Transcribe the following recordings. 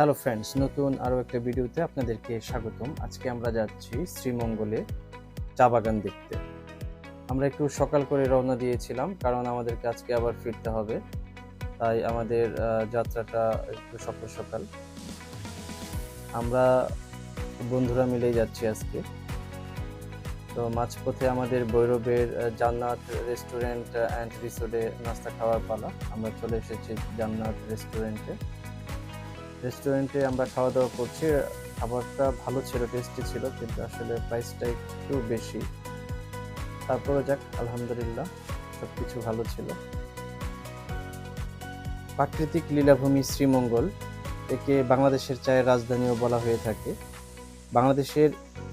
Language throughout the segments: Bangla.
হ্যালো ফ্রেন্ডস নতুন আরও একটা ভিডিওতে আপনাদেরকে স্বাগতম। আজকে আমরা যাচ্ছি শ্রীমঙ্গলে চা বাগান দেখতে। আমরা একটু সকাল করে রওনা দিয়েছিলাম কারণ আমাদেরকে আজকে আবার ফিরতে হবে। তাই আমাদের যাত্রাটা একটু সকাল সকাল। আমরা বন্ধুরা মিলেই যাচ্ছি আজকে। তো মাঝপথে আমাদের ভৈরবের জান্নাত রেস্টুরেন্ট অ্যান্ড রিসোর্টে নাস্তা খাওয়ার পালা। আমরা চলে এসেছি জান্নাত রেস্টুরেন্টে রেস্টুরেন্টে আমরা খাওয়া দাওয়া করছি। খাবারটা ভালো ছিল টেস্টি ছিল, কিন্তু আসলে প্রাইসটা একটু বেশি। তারপরে যাক, আলহামদুলিল্লাহ সব কিছু ভালো ছিল। প্রাকৃতিক লীলাভূমি শ্রীমঙ্গল, একে বাংলাদেশের চায়ের রাজধানীও বলা হয়ে থাকে। বাংলাদেশের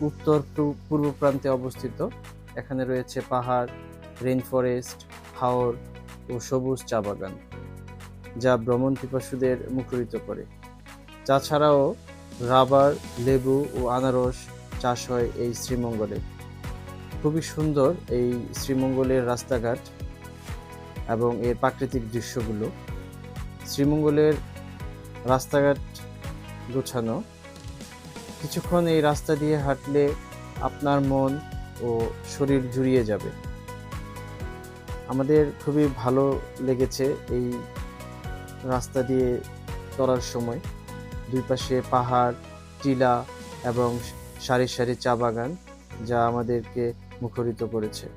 উত্তর পূর্ব প্রান্তে অবস্থিত। এখানে রয়েছে পাহাড় রেইন ফরেস্ট হাওর ও সবুজ চা বাগান, যা ভ্রমণ পিপাসুদের মুখরিত করে। চা ছাড়াও রাবার, লেবু ও আনারস চাষ হয় এই শ্রীমঙ্গলে। খুবই সুন্দর এই শ্রীমঙ্গলের রাস্তাঘাট এবং এর প্রাকৃতিক দৃশ্যগুলো। শ্রীমঙ্গলের রাস্তাঘাট গোছানো। কিছুক্ষণ এই রাস্তা দিয়ে হাঁটলে আপনার মন ও শরীর জুড়িয়ে যাবে। আমাদের খুবই ভালো লেগেছে এই রাস্তা দিয়ে চলার সময়। দুই পাশে পাহাড়, টিলা এবং সারি সারি চা বাগান যা আমাদেরকে মুখরিত করেছে।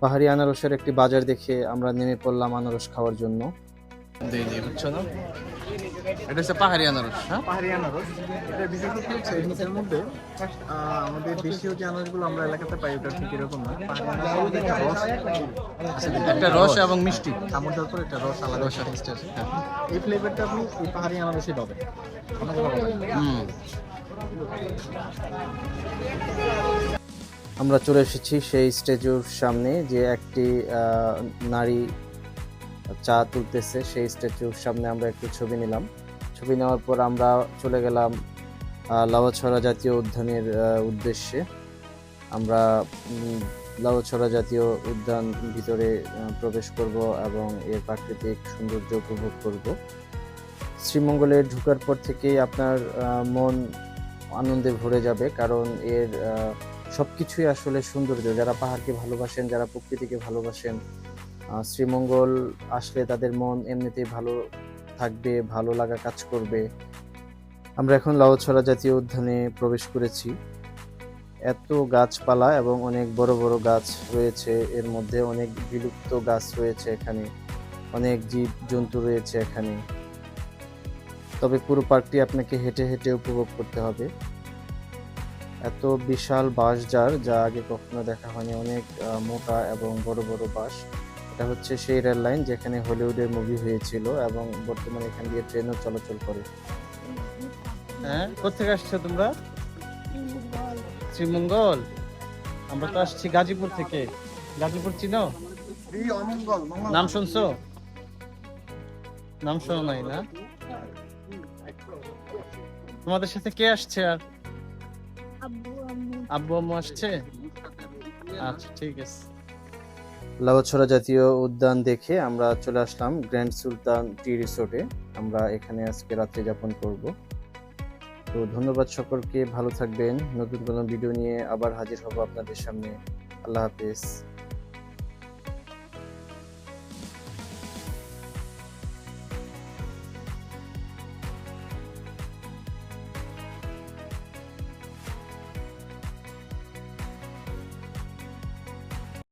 পাহাড়ি আনারসের একটি বাজার দেখে আমরা নেমে পড়লাম আনারস খাওয়ার জন্য। এটা হচ্ছে পাহাড়ি আনারস হ্যাঁ? পাহাড়ি আনারস এটা বিশেষত হচ্ছে মধ্যে আমাদের দেশীয় যে আনারসগুলো আমরা এলাকাতে পাই ওটা ঠিক এরকম না। মধ্যে একটা রস এবং মিষ্টি। কামড় দেওয়ার পর একটা রস আলাদা টেস্ট আছে এই ফ্লেভারটা আপনি এই পাহাড়ি আনারসই পাবেন। হুম। আমরা চলে এসেছি সেই স্ট্যাচুর সামনে যে একটি আহ, নারী চা তুলতেছে। সেই স্ট্যাচুর সামনে আমরা একটু ছবি নিলাম। ছবি নেওয়ার পর আমরা চলে গেলাম আহ, জাতীয় উদ্যানের উদ্দেশ্যে। আমরা উম, জাতীয় উদ্যান ভিতরে প্রবেশ করব এবং এর প্রাকৃতিক সৌন্দর্য উপভোগ করব। শ্রীমঙ্গলে ঢুকার পর থেকেই আপনার মন আনন্দে ভরে যাবে কারণ এর সব কিছুই আসলে সৌন্দর্য। যারা পাহাড়কে ভালোবাসেন যারা প্রকৃতিকে ভালোবাসেন শ্রীমঙ্গল আসলে তাদের মন এমনিতেই ভালো থাকবে, ভালো লাগা কাজ করবে। আমরা এখন লাউছড়া জাতীয় উদ্যানে প্রবেশ করেছি। এত গাছপালা এবং অনেক বড় বড় গাছ রয়েছে। এর মধ্যে অনেক বিলুপ্ত গাছ রয়েছে এখানে। অনেক জীব জন্তু রয়েছে এখানে। তবে পুরো পার্কটি আপনাকে হেঁটে হেঁটে উপভোগ করতে হবে। এত বিশাল বাঁশ যার, যা আগে কখনো দেখা হয়নি। অনেক মোটা এবং বড় বড় বাঁশ। এটা হচ্ছে সেই রেল লাইন যেখানে হলিউডের মুভি হয়েছিল এবং বর্তমানে এখান দিয়ে ট্রেনও চলাচল করে। হ্যাঁ? কোথেকে আসছো তোমরা? শ্রীমঙ্গল। আমরা তো আসছি গাজীপুর থেকে। গাজীপুর চিনো? নাম শুনছো? নাম শোনো নাই না? তোমাদের সাথে কে আসছে আর? আব্বু আম্মু। আব্বু আম্মু আসছে? আচ্ছা ঠিক আছে। লাউছড়া জাতীয় উদ্যান দেখে আমরা চলে আসলাম গ্র্যান্ড সুলতান টি রিসোর্টে। আমরা এখানে আজকে রাত্রে যাপন করব। তো ধন্যবাদ সকলকে, ভালো থাকবেন। নতুন কোনো ভিডিও নিয়ে আবার হাজির হব আপনাদের সামনে। আল্লাহ হাফেজ।